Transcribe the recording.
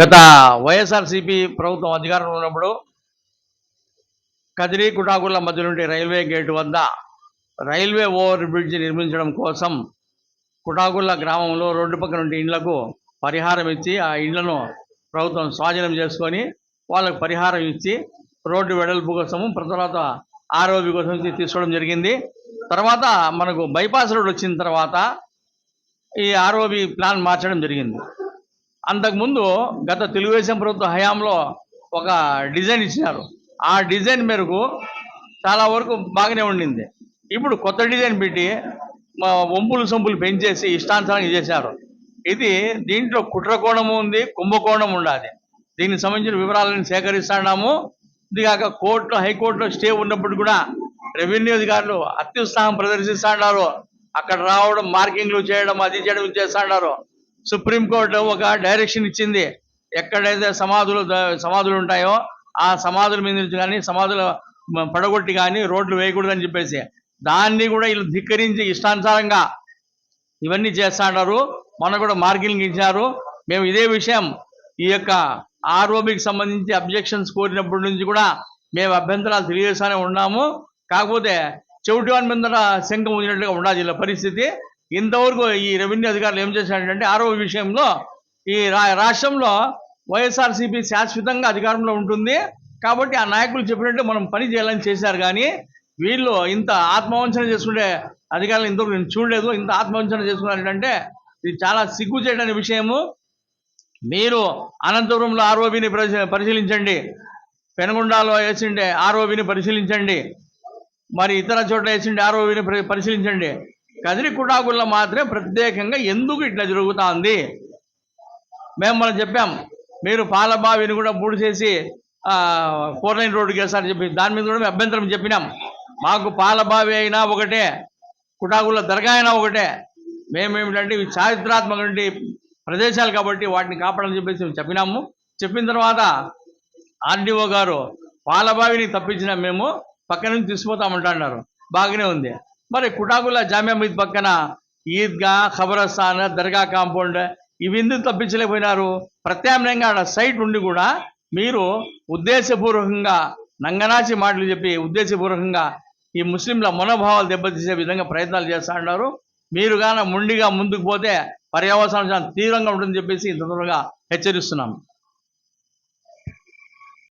గత వైఎస్ఆర్సీపీ ప్రభుత్వం అధికారంలో ఉన్నప్పుడు కదిరి కుటాకుల మధ్య నుండి రైల్వే గేటు వద్ద రైల్వే ఓవర్ బ్రిడ్జ్ నిర్మించడం కోసం కుటాకుల గ్రామంలో రోడ్డు పక్క నుండి ఇండ్లకు పరిహారం ఇచ్చి ఆ ఇండ్లను ప్రభుత్వం స్వాధీనం చేసుకొని వాళ్ళకు పరిహారం ఇచ్చి రోడ్డు వెడల్పు కోసము తర్వాత ఆరోగ్య కోసం తీసుకోవడం జరిగింది. తర్వాత మనకు బైపాస్ రోడ్ వచ్చిన తర్వాత ఈ ఆర్ఓబి ప్లాన్ మార్చడం జరిగింది. అంతకుముందు గత తెలుగుదేశం ప్రభుత్వ హయాంలో ఒక డిజైన్ ఇచ్చినారు. ఆ డిజైన్ మేరకు చాలా వరకు బాగానే ఉండింది. ఇప్పుడు కొత్త డిజైన్ పెట్టి వంపులు సొంపులు పెంచేసి ఇష్టానుసారంగా చేశారు. ఇది దీంట్లో కుట్రకోణము ఉంది కుంభకోణం ఉండాలి. దీనికి సంబంధించిన వివరాలను సేకరిస్తున్నాము. ఇదిగాక కోర్టులో హైకోర్టులో స్టే ఉన్నప్పుడు కూడా రెవెన్యూ అధికారులు అత్యుత్సాహం ప్రదర్శిస్తున్నారు అక్కడ రావడం మార్కింగ్లు చేయడం అది చేయడం చేస్తున్నారు సుప్రీంకోర్టు ఒక డైరెక్షన్ ఇచ్చింది. ఎక్కడైతే సమాధులు సమాధులు ఉంటాయో ఆ సమాధుల మీద నుంచి కానీ సమాధుల పడగొట్టి కానీ రోడ్లు వేయకూడదని చెప్పేసి దాన్ని కూడా వీళ్ళు ధిక్కరించి ఇష్టానుసారంగా ఇవన్నీ చేస్తున్నారు మొన్న కూడా మార్కింగ్ ఇచ్చారు. మేము ఇదే విషయం. ఈ యొక్క ఆర్ఓబికి సంబంధించి అబ్జెక్షన్స్ కోరినప్పటి నుంచి కూడా మేము అభ్యంతరాలు తెలియజేస్తూనే ఉన్నాము. కాకపోతే చెవిటి వాని మీద శంఖం ఉంచినట్లుగా ఉండాలి ఇలా పరిస్థితి. ఇంతవరకు ఈ రెవెన్యూ అధికారులు ఏం చేశారంటే ఆర్ఓ విషయంలో ఈ రా రాష్ట్రంలో వైఎస్ఆర్సీపీ శాశ్వతంగా అధికారంలో ఉంటుంది. కాబట్టి ఆ నాయకులు చెప్పినట్టు మనం పని చేయాలని చేశారు కానీ వీళ్ళు ఇంత ఆత్మవంచన చేసుకునే అధికారులు ఇంతవరకు నేను చూడలేదు. ఇంత ఆత్మవంచన చేసుకున్నారంటే ఇది చాలా సిగ్గు చేయడానికి విషయము. మీరు అనంతపురంలో ఆర్ఓబిని పరిశీలించండి. పెనుగొండలో వేసిండే ఆర్ఓబిని పరిశీలించండి. మరి ఇతర చోట్ల వేసిండే ఆర్ఓబిని పరిశీలించండి. కదిరి కుటాకుల్లో మాత్రమే ప్రత్యేకంగా ఎందుకు ఇట్లా జరుగుతుంది? మేము మనం చెప్పాం మీరు పాలబావిని కూడా పూడి చేసి ఫోర్ లైన్ రోడ్డుకి వేస్తారని చెప్పి దాని మీద కూడా మేము అభ్యంతరం చెప్పినాం. మాకు పాలబావి అయినా ఒకటే కుటాకుల దర్గా అయినా ఒకటే. మేమేమిటంటే ఇవి చారిత్రాత్మకమైన ప్రదేశాలు కాబట్టి వాటిని కాపాడని చెప్పేసి మేము చెప్పినాము. చెప్పిన తర్వాత ఆర్డీఓ గారు పాలబావిని తప్పించిన మేము పక్క నుంచి తీసుకుపోతామంటున్నారు బాగానే ఉంది. మరి కుటాకుల జామియా మీద్ పక్కన ఈద్గా ఖబరస్థాన్ దర్గా కాంపౌండ్ ఇవి ఎందుకు తప్పించలేకపోయినారు. ప్రత్యామ్నాయంగా ఆడ సైట్ ఉండి కూడా మీరు ఉద్దేశపూర్వకంగా నంగనాచి మాటలు చెప్పి ఉద్దేశపూర్వకంగా ఈ ముస్లింల మనోభావాలు దెబ్బతీసే విధంగా ప్రయత్నాలు చేస్తా ఉన్నారు. మీరు గాన ముండిగా ముందుకు పోతే పర్యావసనం చాలా తీవ్రంగా ఉంటుందని చెప్పేసి ఇంత త్వరగా హెచ్చరిస్తున్నాం.